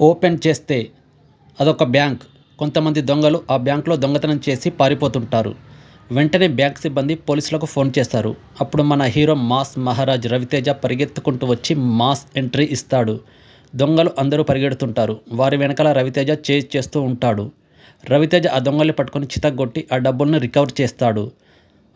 Open చేస్తే అదొక bank. కొంతమంది దొంగలు ఆ బ్యాంక్లో దొంగతనం చేసి పారిపోతుంటారు. వెంటనే బ్యాంక్ సిబ్బంది పోలీసులకు ఫోన్ చేస్తారు. అప్పుడు మన హీరో మాస్ మహారాజ్ రవితేజ పరిగెత్తుకుంటూ వచ్చి మాస్ ఎంట్రీ ఇస్తాడు. దొంగలు అందరూ పరిగెడుతుంటారు. వారి వెనకాల రవితేజ చేజ్ చేస్తూ ఉంటాడు. రవితేజ ఆ దొంగల్ని పట్టుకొని చితగొట్టి ఆ డబ్బుల్ని రికవర్ చేస్తాడు.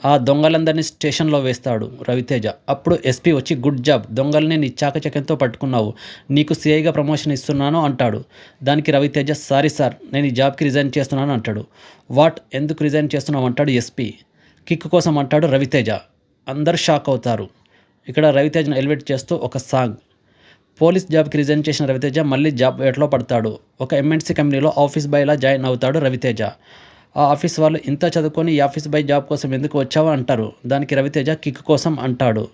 ఆ దొంగలందరినీ స్టేషన్లో వేస్తాడు రవితేజ. అప్పుడు ఎస్పీ వచ్చి గుడ్ జాబ్ దొంగల్ని నీ చాకచక్యంతో పట్టుకున్నావు. నీకు సిఐగా ప్రమోషన్ ఇస్తున్నాను అంటాడు. దానికి రవితేజ సారీ సార్ నేను ఈ జాబ్కి రిజైన్ చేస్తున్నాను అంటాడు. వాట్? ఎందుకు రిజైన్ చేస్తున్నావు? అంటాడు ఎస్పీ. కిక్ కోసం అంటాడు రవితేజ. అందరూ షాక్ అవుతారు. ఇక్కడ రవితేజను ఎలివేట్ చేస్తూ ఒక సాంగ్. పోలీస్ జాబ్కి రిజైన్ చేసిన రవితేజ మళ్ళీ జాబ్ వేటలో పడతాడు. ఒక ఎంఎన్సీ కంపెనీలో ఆఫీస్ బాయ్లా జాయిన్ అవుతాడు రవితేజ. ఆ ఆఫీస్ వాళ్ళు ఇంత చదువుకొని ఈ ఆఫీస్ బై జాబ్ కోసం ఎందుకు వచ్చావా అంటారు. దానికి రవితేజ కిక్ కోసం అంటాడు.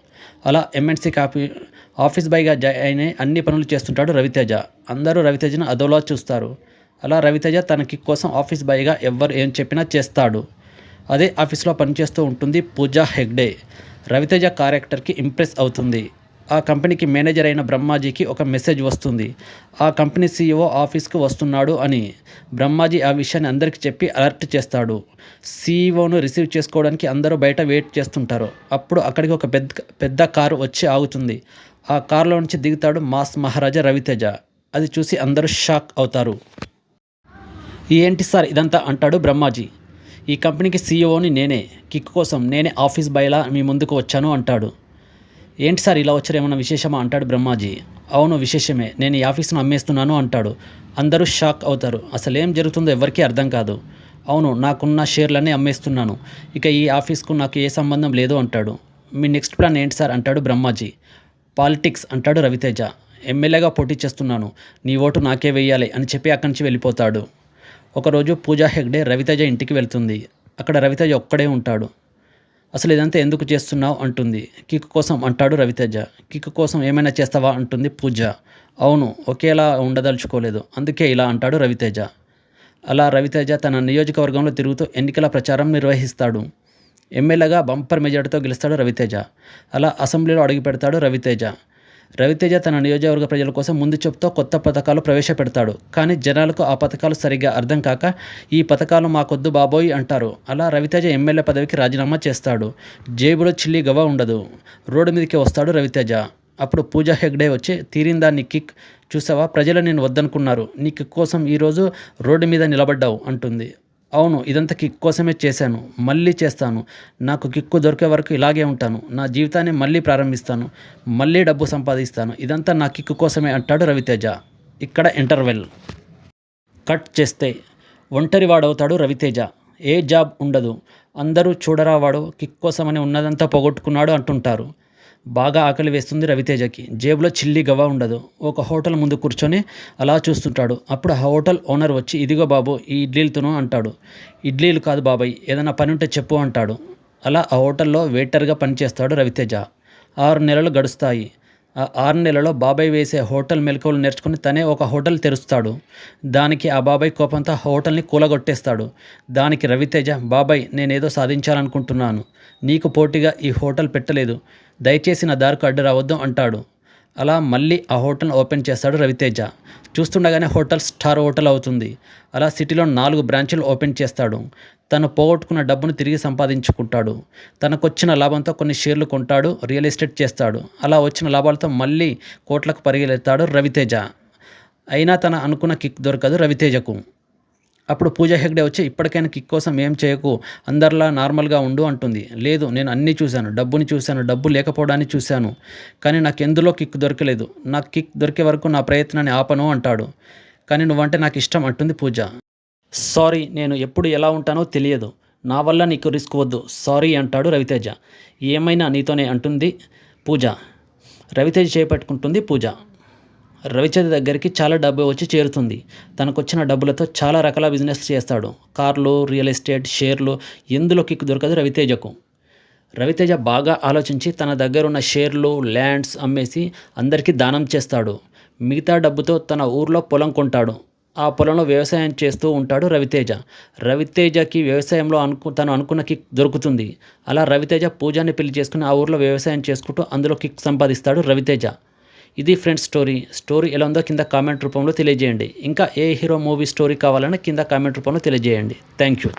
అలా ఎంఎన్సీ కాపీ ఆఫీస్ బైగా జాయిన్ అయి అన్ని పనులు చేస్తుంటాడు రవితేజ. అందరూ రవితేజను అదోలా చూస్తారు. అలా రవితేజ తన కిక్ కోసం ఆఫీస్ బాయ్గా ఎవ్వరు ఏం చెప్పినా చేస్తాడు. అదే ఆఫీస్లో పనిచేస్తూ ఉంటుంది పూజా హెగ్డే. రవితేజ క్యారెక్టర్కి ఇంప్రెస్ అవుతుంది. ఆ కంపెనీకి మేనేజర్ అయిన బ్రహ్మాజీకి ఒక మెసేజ్ వస్తుంది. ఆ కంపెనీ సీఈఓ ఆఫీస్కు వస్తున్నాడు అని బ్రహ్మాజీ ఆ విషయాన్ని అందరికీ చెప్పి అలర్ట్ చేస్తాడు. సీఈఓను రిసీవ్ చేసుకోవడానికి అందరూ బయట వెయిట్ చేస్తుంటారు. అప్పుడు అక్కడికి ఒక పెద్ద పెద్ద కారు వచ్చి ఆగుతుంది. ఆ కారులో నుంచి దిగుతాడు మాస్ మహారాజా రవితేజ. అది చూసి అందరూ షాక్ అవుతారు. ఏంటి సార్ ఇదంతా అంటాడు బ్రహ్మాజీ. ఈ కంపెనీకి సీఈఓని నేనే కిక్ కోసం నేనే ఆఫీస్ బయలా మీ ముందుకు వచ్చాను అంటాడు. ఏంటి సార్ ఇలా వచ్చారు? ఏమన్నా విశేషమా? అంటాడు బ్రహ్మాజీ. అవును విశేషమే. నేను ఈ ఆఫీస్ను అమ్మేస్తున్నాను అంటాడు. అందరూ షాక్ అవుతారు. అసలు ఏం జరుగుతుందో ఎవరికీ అర్థం కాదు. అవును నాకున్న షేర్లన్నీ అమ్మేస్తున్నాను. ఇక ఈ ఆఫీస్కు నాకు ఏ సంబంధం లేదు అంటాడు. మీ నెక్స్ట్ ప్లాన్ ఏంటి సార్? అంటాడు బ్రహ్మాజీ. పాలిటిక్స్ అంటాడు రవితేజ. ఎమ్మెల్యేగా పోటీ చేస్తున్నాను. నీ ఓటు నాకే వెయ్యాలి అని చెప్పి అక్కడి నుంచి వెళ్ళిపోతాడు. ఒకరోజు పూజా హెగ్డే రవితేజ ఇంటికి వెళ్తుంది. అక్కడ రవితేజ ఒక్కడే ఉంటాడు. అసలు ఇదంతా ఎందుకు చేస్తున్నావు అంటుంది. కిక్ కోసం అంటాడు రవితేజ. కిక్ కోసం ఏమైనా చేస్తావా అంటుంది పూజ. అవును ఒకేలా ఉండదలుచుకోలేదు. అందుకే ఇలా అంటాడు రవితేజ. అలా రవితేజ తన నియోజకవర్గంలో తిరుగుతూ ఎన్నికల ప్రచారం నిర్వహిస్తాడు. ఎమ్మెల్యేగా బంపర్ మెజార్టీతో గెలుస్తాడు రవితేజ. అలా అసెంబ్లీలో అడుగుపెడతాడు రవితేజ. రవితేజ తన నియోజకవర్గ ప్రజల కోసం ముందు చెప్తూ కొత్త పథకాలు ప్రవేశపెడతాడు. కానీ జనాలకు ఆ పథకాలు సరిగ్గా అర్థం కాక ఈ పథకాలు మాకొద్దు బాబోయ్ అంటారు. అలా రవితేజ ఎమ్మెల్యే పదవికి రాజీనామా చేస్తాడు. జేబులో చిల్లి గవ ఉండదు. రోడ్డు మీదకి వస్తాడు రవితేజ. అప్పుడు పూజా హెగ్డే వచ్చి తీరిందా నీ కిక్. చూసావా? ప్రజలు నేను వద్దనుకున్నారు. నీ కిక్ కోసం ఈరోజు రోడ్డు మీద నిలబడ్డావు అంటుంది. అవును ఇదంతా కిక్ కోసమే చేశాను. మళ్ళీ చేస్తాను. నాకు కిక్కు దొరికే వరకు ఇలాగే ఉంటాను. నా జీవితాన్ని మళ్ళీ ప్రారంభిస్తాను. మళ్ళీ డబ్బు సంపాదిస్తాను. ఇదంతా నా కిక్కు కోసమే అంటాడు రవితేజ. ఇక్కడ ఇంటర్వెల్ కట్ చేస్తే ఒంటరి వాడవుతాడు రవితేజ. ఏ జాబ్ ఉండదు. అందరూ చూడరా వాడు కిక్ కోసమని ఉన్నదంతా పోగొట్టుకున్నాడు అంటుంటారు. బాగా ఆకలి వేస్తుంది రవితేజకి. జేబులో చిల్లి గవా ఉండదు. ఒక హోటల్ ముందు కూర్చొని అలా చూస్తుంటాడు. అప్పుడు ఆ హోటల్ ఓనర్ వచ్చి ఇదిగో బాబు ఈ ఇడ్లీలు తిను అంటాడు. ఇడ్లీలు కాదు బాబాయ్ ఏదైనా పని ఉంటే చెప్పు అంటాడు. అలా ఆ హోటల్లో వెయిటర్గా పనిచేస్తాడు రవితేజ. ఆరు నెలలు గడుస్తాయి. ఆ ఆరు నెలలో బాబాయ్ వేసే హోటల్ మెలకువలు నేర్చుకుని తనే ఒక హోటల్ తెరుస్తాడు. దానికి ఆ బాబాయ్ కోపంతో ఆ హోటల్ని కూలగొట్టేస్తాడు. దానికి రవితేజ బాబాయ్ నేనేదో సాధించాలనుకుంటున్నాను. నీకు పోటీగా ఈ హోటల్ పెట్టలేదు. దయచేసి నా దారికి అడ్డు రావద్దు అంటాడు. అలా మళ్ళీ ఆ హోటల్ ఓపెన్ చేస్తాడు రవితేజ. చూస్తుండగానే హోటల్ స్టార్ హోటల్ అవుతుంది. అలా సిటీలో నాలుగు బ్రాంచులు ఓపెన్ చేస్తాడు. తను పోగొట్టుకున్న డబ్బును తిరిగి సంపాదించుకుంటాడు. తనకొచ్చిన లాభంతో కొన్ని షేర్లు కొంటాడు రియల్ ఎస్టేట్ చేస్తాడు. అలా వచ్చిన లాభాలతో మళ్ళీ కోట్లకు పరిగెలెత్తాడు రవితేజ. అయినా తన అనుకున్న కిక్ దొరకదు రవితేజకు. అప్పుడు పూజ హెగ్డే వచ్చి ఇప్పటికైనా కిక్ కోసం ఏం చేయకు అందరిలా నార్మల్గా ఉండు అంటుంది. లేదు నేను అన్నీ చూశాను డబ్బుని చూశాను డబ్బు లేకపోవడాన్ని చూశాను కానీ నాకు ఎందులో కిక్ దొరకలేదు. నాకు కిక్ దొరికే వరకు నా ప్రయత్నాన్ని ఆపను అంటాడు. కానీ నువ్వంటే నాకు ఇష్టం అంటుంది పూజ. సారీ నేను ఎప్పుడు ఎలా ఉంటానో తెలియదు. నా వల్ల నీకు రిస్క్ వద్దు. సారీ అంటాడు రవితేజ. ఏమైనా నీతోనే అంటుంది పూజ. రవితేజ చేపట్టుకుంటుంది పూజ. రవిచంద్ర దగ్గరికి చాలా డబ్బు వచ్చి చేరుతుంది. తనకు వచ్చిన డబ్బులతో చాలా రకాల బిజినెస్ చేస్తాడు. కార్లు రియల్ ఎస్టేట్ షేర్లు ఎందులో కిక్ దొరకదు రవితేజకు. రవితేజ బాగా ఆలోచించి తన దగ్గర ఉన్న షేర్లు ల్యాండ్స్ అమ్మేసి అందరికీ దానం చేస్తాడు. మిగతా డబ్బుతో తన ఊర్లో పొలం కొంటాడు. ఆ పొలంలో వ్యవసాయం చేస్తూ ఉంటాడు రవితేజ. రవితేజకి వ్యవసాయంలో అనుకు తను అనుకున్న కిక్ దొరుకుతుంది. అలా రవితేజ పూజాని పెళ్ళి చేసుకుని ఆ ఊర్లో వ్యవసాయం చేసుకుంటూ అందులో కిక్ సంపాదిస్తాడు రవితేజ. ఇది ఫ్రెండ్స్ స్టోరీ. స్టోరీ ఎలా ఉందో కింద కామెంట్ రూపంలో తెలియజేయండి. ఇంకా ఏ హీరో మూవీ స్టోరీ కావాలన్నా కింద కామెంట్ రూపంలో తెలియజేయండి. Thank you.